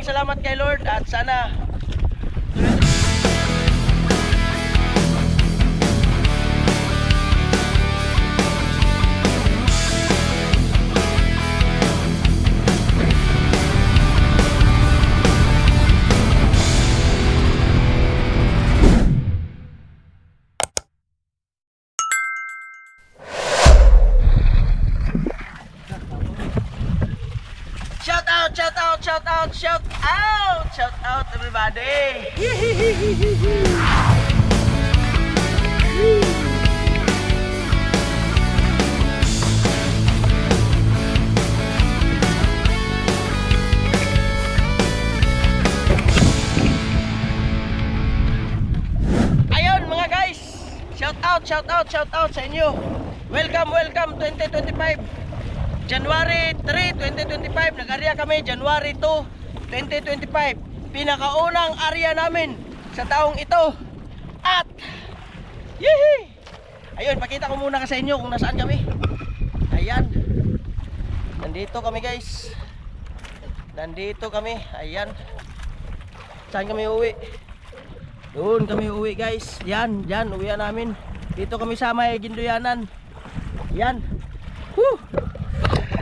maraming salamat kay Lord at sana Shout out, shout out, shout out, shout out, shout out everybody. Ayun mga guys, shout out, shout out, shout out sa inyo. Welcome, welcome 2025. January 3, 2025. Nag-area kami January 2, 2025. Pinakaunang area namin sa taong ito. At Yehey! Ayun, pakita ko muna ka sa inyo kung nasaan kami. Ayan. Nandito kami guys. Nandito kami. Ayan. Saan kami uwi? Doon kami uwi guys. Yan, yan, uwian namin. Dito kami sa may Gindoyanan. Yan. Whew!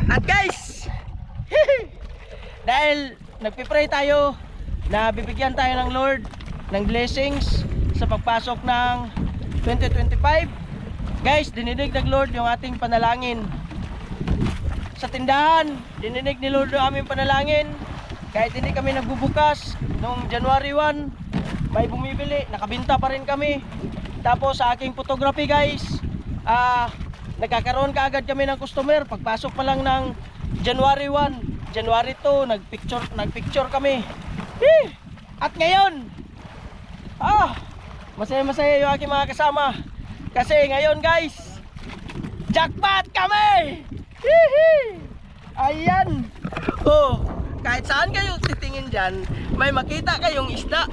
At guys, dahil nagpipray tayo na bibigyan tayo ng Lord ng blessings sa pagpasok ng 2025. Guys, dininig ng Lord yung ating panalangin. Sa tindahan, dininig ni Lord yung aming panalangin. Kahit hindi kami nagbubukas noong January 1, may bumibili, nakabinta pa rin kami. Tapos sa aking photography guys, ah nagkakaroon ka agad kami ng customer. Pagpasok pa lang ng January 1 January 2 nagpicture nagpicture kami. Eh! at ngayon ah masaya masaya yung aking mga kasama. Kasi ngayon guys jackpot kami! Hihi! ayan. Oh kahit saan kayo titingin dyan may makita kayong isda.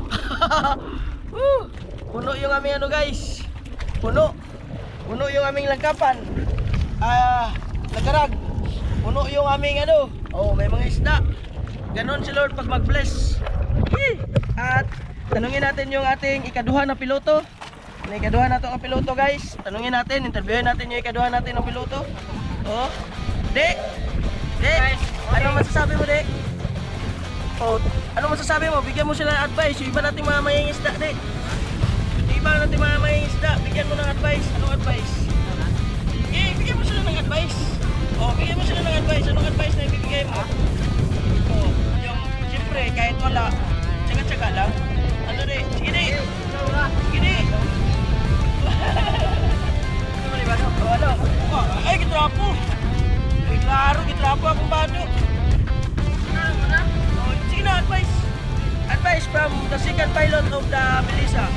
Woo! puno yung aming ano guys. Puno Puno yung aming langkapan. Ah, lagarag. Puno yung aming ano. Oh, may mga isda. Ganon si Lord pag mag-bless. At tanungin natin yung ating ikaduha na piloto. May ikaduha na to ang piloto, guys. Tanungin natin, interviewin natin yung ikaduha natin ng piloto. Oh. Dek. Dek. Ano masasabi mo, Dek? Oh, ano masasabi mo? Bigyan mo sila ng advice. Yung iba nating mga mangingisda, Dek. Iba nating mga mangingisda, bigyan mo ng advice. Anong advice? Eh, bigyan mo sila ng advice. Oh, bigyan mo sila ng advice. Anong advice na ibibigay mo? Oh, yung, siyempre, kahit wala, tsaga-tsaga lang. Ano rin? Sige, di. Sige, di. Ano ba, di ba? Oh, ano? Oh, ay, gitrapo. Ay, klaro, gitrapo akong bado. Oh, sige na, advice. Advice from the second pilot of the Melissa.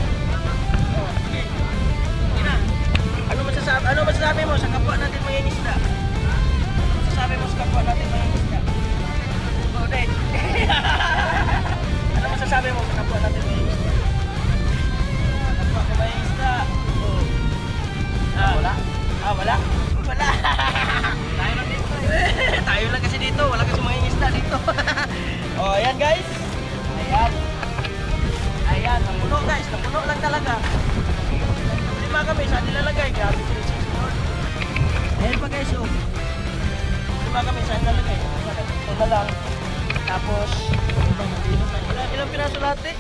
Sa nilalagay. Ito na lang. Tapos, ilang, ilang piraso lahat eh?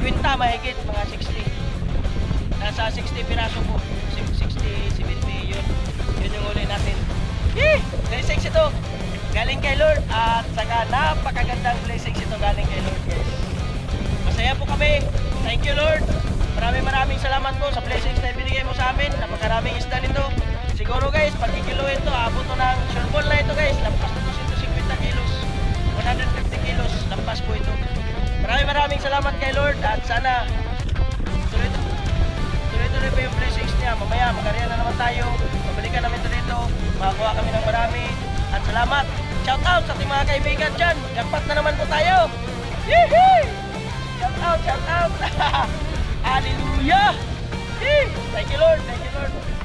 50 mahigit, mga 60. Nasa 60 piraso po. 60, 70 yun. Yun yung uli natin. Yee! Blessings ito. Galing kay Lord. At saka napakagandang blessings ito galing kay Lord guys. Masaya po kami. Thank you Lord. Maraming maraming salamat po sa blessings na ibinigay mo sa amin. Napakaraming isda nito. Siguro guys, pag kikiluhin to, abot to ng sureball na ito guys. Lampas to 250 kilos. 150 kilos. Lampas po ito. Maraming maraming salamat kay Lord. At sana tuloy tuloy-tuloy pa yung blessings niya. Mamaya, magkariya na naman tayo. Pabalikan namin ito dito. Makakuha kami ng marami. At salamat. Shout out sa ating mga kaibigan dyan. Jackpot na naman po tayo. Yehey! Shout out, shout out. Hallelujah! Yee! Thank you Lord, thank you Lord.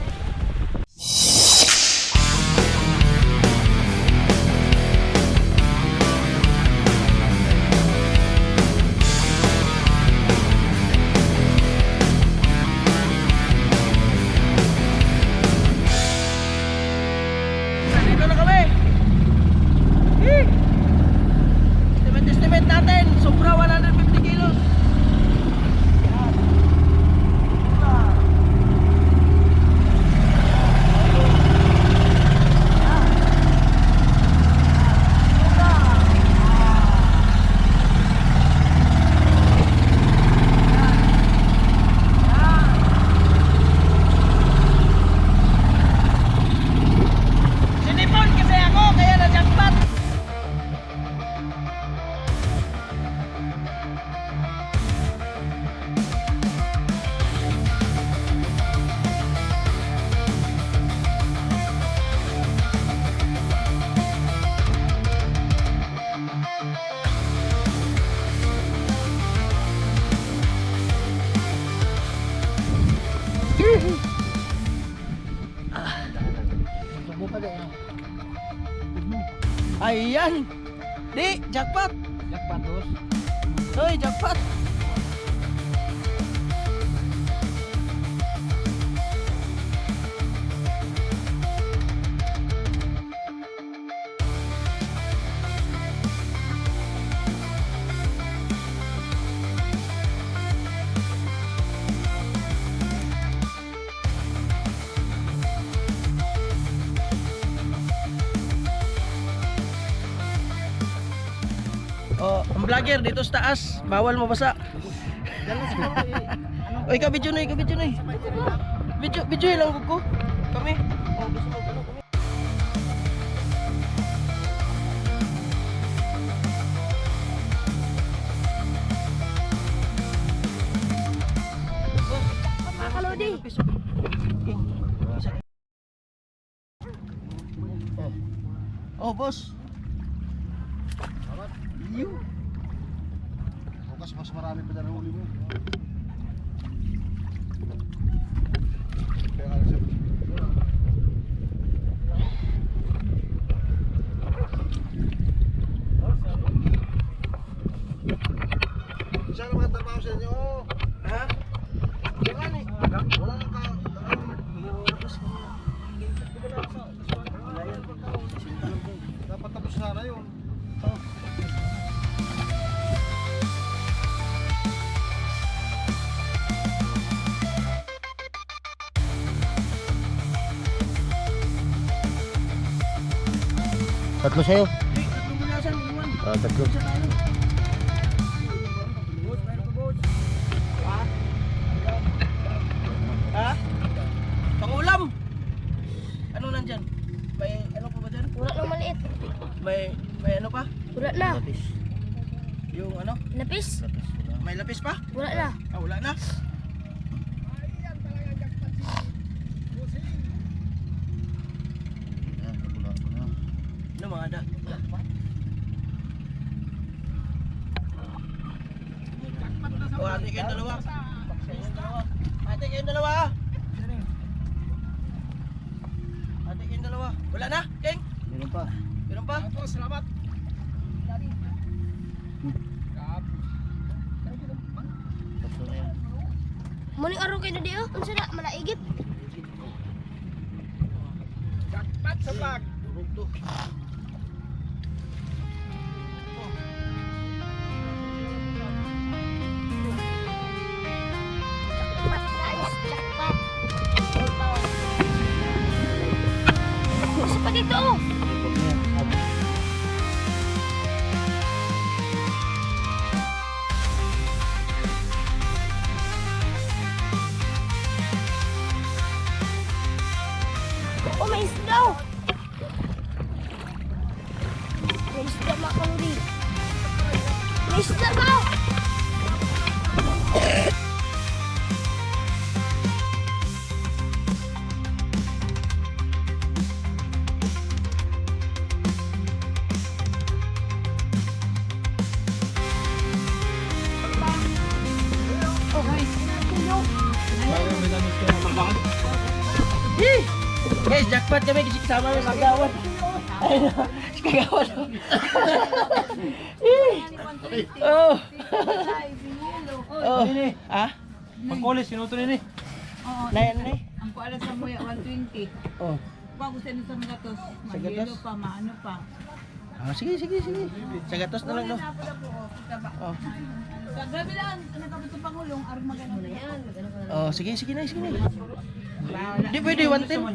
Di, jackpot. Jackpot, boss. Hoy, vlogger dito sa taas, bawal mabasa. Oy, ka video na, ka video na. Video, video lang ko. Kami. Oh, gusto mo Tatlo sa'yo? Ah, tatlo. Ha? Pangulam. Ano nandyan? May ano pa ba dyan? Wala lang maliit. May may ano pa? Wala na. Yung ano? Napis? May lapis pa? Wala na. Ah, wala na. Yan, kabula ko na. Ano mga ada? Oh, ate kayong dalawa. Kayong dalawa. Ate kayong dalawa. Ate kayong dalawa. Wala na, King? Meron pa. Meron pa? salamat. Na yan. Muni araw kayo na di oh. Unsa na malaigit? Jackpot sa bag. Durog to. Pa dito oh. Guys, jackpot kami kasi kasama ng kagawan. Ayun kagawan. Oh. Oh. Ah? Pagkulis, sinuto nini. Oo, Nay, ano nay? ang kuala sa muya 120. Oh. Bago sa mga tos, magyelo pa, maano pa. Ah, sige, sige, sige. Sa gatos na lang, no? Oh? Oh. Sa gabi lang, nakapit sa Pangulong, arang magano na yan. Oh, sige, sige na, sige na. Hindi pwede? One ten mo.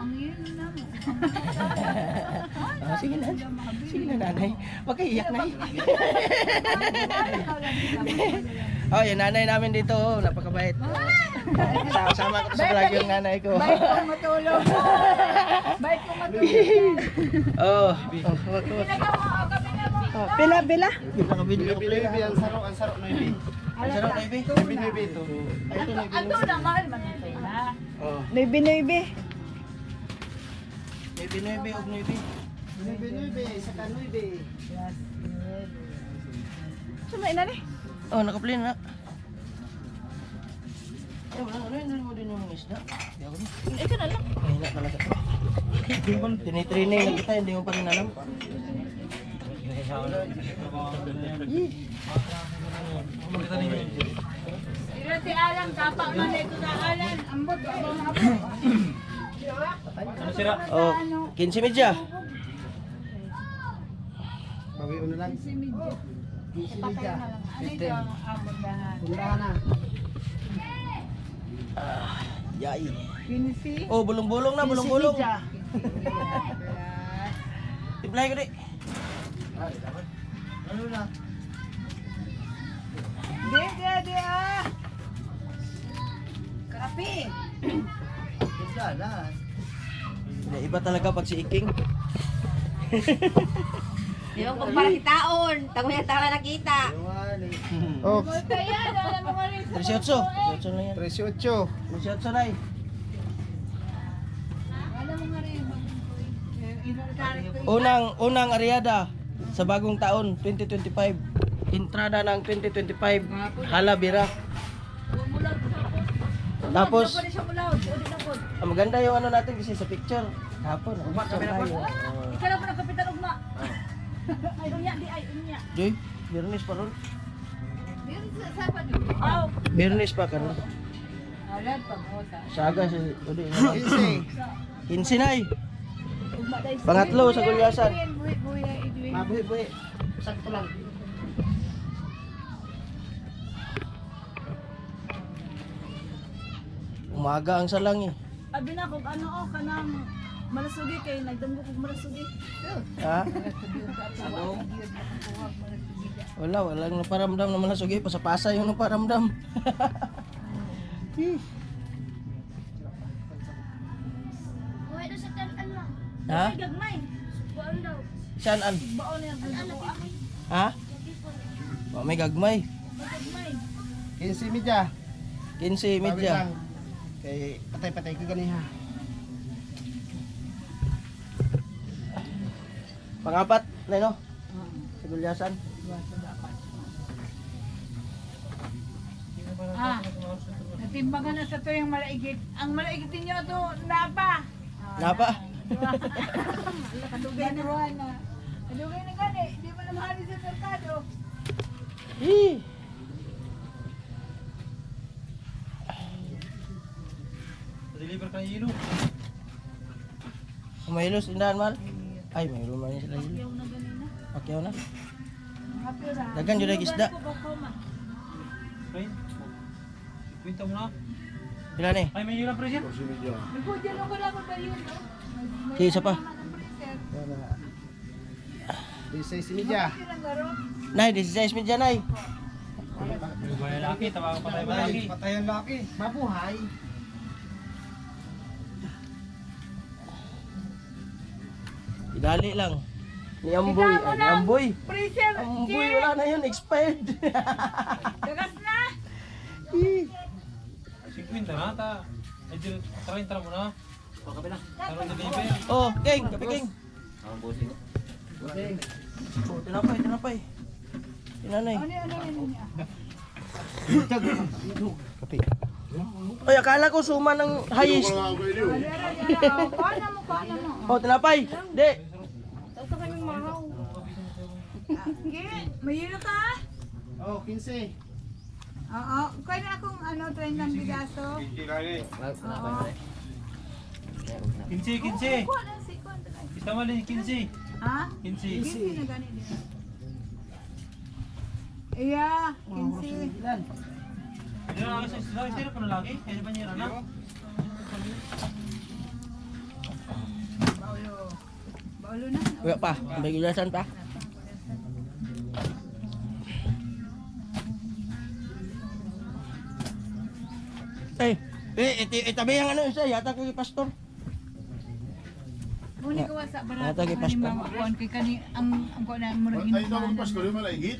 Ang yun na mo. Oh, sige na. Sige na, nanay. Huwag kayo iyak, nay. oh, yung nanay namin dito, oh, napakabait. Sama, sama ko sa vlog yung nanay ko. Bait ko matulog. Bait ko matulog. oh, oh. Oh, pila, pila. Pila ka video ko pila. Ang sarok, ang sarok na ibi. Sarap na ibi. Ibi na ibi ito. Ato na, mahal man ito na. Oh, Noibe, noibe. ibi na ibi, og na ibi. Ibi na ibi, saka na ibi. Sumay na ni. Oh, nakaplin na. Eh, wala, ano yun, mo din yung isda. Di ako din. Ito na lang. Mahina talaga to. Tinitraining na kita, hindi mo pa rin alam. Ira si Alan, kapa man ito na Alan. Ambot, abot. Ano sira? Oh, 15 medya. Bawi na lang. Si Midjo. Patay na lang. Ano ito ang ambot dahan? Punta na. Yay. Kinisi. Oh, bulong-bulong na, bulong-bulong. Tiplay ko di. Ano na? Di, di, di ah. Kapi. Punta na. Iba talaga pag si Iking. Di ba kung para kitaon, tago yan tara nakita. Oh, Kaya, alam mo nga rin. 18. 18 lang yan. 18. 18 na eh. Alam mo nga rin. Unang, unang ariada sa bagong taon, 2025. Entrada ng 2025. Halabira. Tapos, ang maganda yung ano natin kasi sa picture. Hapon, ang picture tayo. Oh. Ikaw lang po ng kapitan ugma. Ay, unya, di ay, unya. Joy, Bernis pa ron. Sa sapat yun. Aw. Bernis pa ka ron. Alan, pag-ota. Saga si Udi. 15. 15 na. Ugma dahil sa- Pangatlo sa gulyasan. Buhi, buhi, ay, Edwin. Mabuhi, buhi. Sakto lang. Umaga ang salang eh. Abi na kung ano oh kanang malasugi kay nagdamgo kog malasugi. Ha? Wala, walang naparamdam naman na sugi. Pasapasa yung naparamdam. Buhay na sa tanan lang. ha? Ay gagmay. Buwan daw. Saan an? Ang. Ha? Oh, may gagmay. Gagmay. 15 media. 15 Bawi medya. lang. Kay patay-patay ko ganiha. Pangapat, Leno. Sa gulyasan. Ah. Natimbangan na sa to yung malaigit. Ang malaigit niyo to napa. Napa? Kadugay na. Kadugay na gani. Di mo na mahali sa merkado. Eh. Hilo. May ilos, indahan mal. Ay, may rumah niya sila yun. Yung na. Okay. Dagan yun ang isda. Kwenta mo na. Ilan eh? Ay, may hilo pre siya. Nagkudyan ako na ba yun Sige, isa pa. Para 16 media. Tirang garo. Nay, 16 medya nay. May laki, tawagan pa tayo ba laki? Patayan laki. Mabuhay. Idali lang. Ni Amboy. Ay, ni Amboy. Freezer. Amboy, wala na yun. Expired. Dagas na. Si Kwenta na, ta. Ay, di- tarayin tara mo na. O, kape na. Tara deliver. oh, King. Kapi King. Oh, tinapay, tinapay. Tinanay. Ano ano ano niya? Ay, akala ko suma ng highest. Ano ano? Paano mo paano mo? Oh, tinapay. Di. Sige, mayroon ka? Oh, 15. Oo, kaya na akong ano, train ng bigaso. Oo. Kinsi, kinsi. Kuha na si Kuha. Kita mo din, kinsi. Ha? Kinsi. Kinsi na gani din. Iya, kinsi. Di na kasi sila, sila pa na lagi. Kaya ba niya na? Baulo. Baulo na. Wala pa. May gulasan pa. Eh, eh, iti, itabi ang ano isa, yata kay pastor. Muni ko sa barat. Ata kay Pastor. Kuan kay kani ang ang kuan na murag ino. Pasko rin malaigit.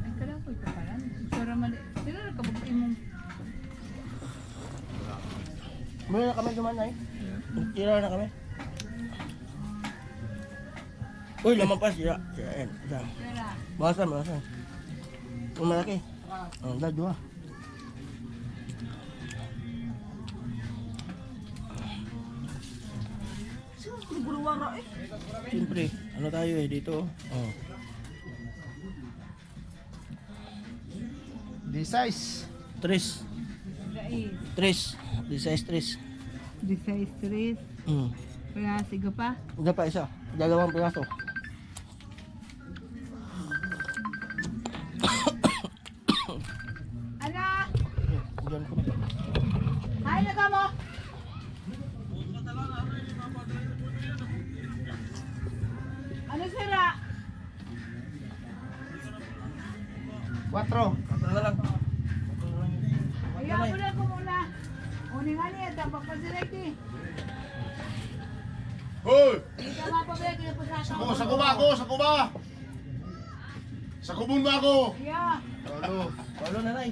Ay kada ko ka pala. Sura mali. Sila ka bug imong Muna na kami duman ay. Tira na kami. Uy, lamampas. Ya, yan. Yan. Sira. Bawasan, bawasan. Yung malaki. Oh, dad, dua. Siyempre, ano tayo eh dito? Oh. This size. Tres. Tres. Di size tres. Di size 3. Hmm. Kaya sige pa. Hindi pa isa. Dalawang piraso. Ako? Yeah. Ano? Paulo na nay.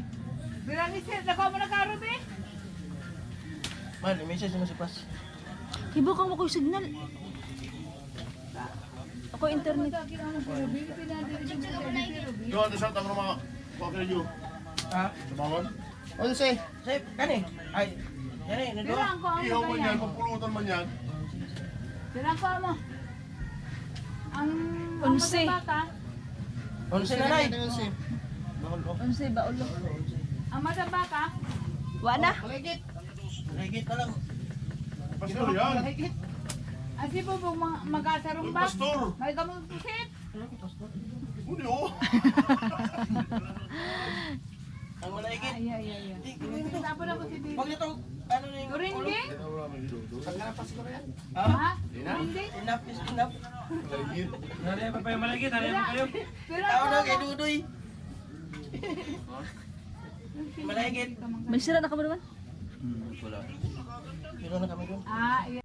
Bilang ni Sir, nakaw mo na karo, be? Man, may message mo si Pas. Hibo ka mo ko signal. Ako internet. Yo, ano sa tamo mga pakil nyo? Ha? Sa bangon? Onse. Sip, kani. Ay. Eh. Bilang ko ang Ihaw man yan, papulutan man yan. Bilang ko mo. Ang Unse. ang mga bata, Onse na nay. Unsa ba ulo? ang mga bata, Wa na. Legit. Legit na lang. Pastor yan. ang sipo po mga- mag-asarong ba? pastor. May gamong pusit. Uni oh. Ang malagit. Ay, ay, ay. Tapos na ko si Bibi. Wag nito, ano na yung Kurinding? Ha? Ha? Kurinding? Enough is enough. Nari pa pa yung malagit, nari pa kayo. Tao na ako, kay Dudoy. Malagit. May sira na ka ba naman? Pero na kami doon. Ah, iya.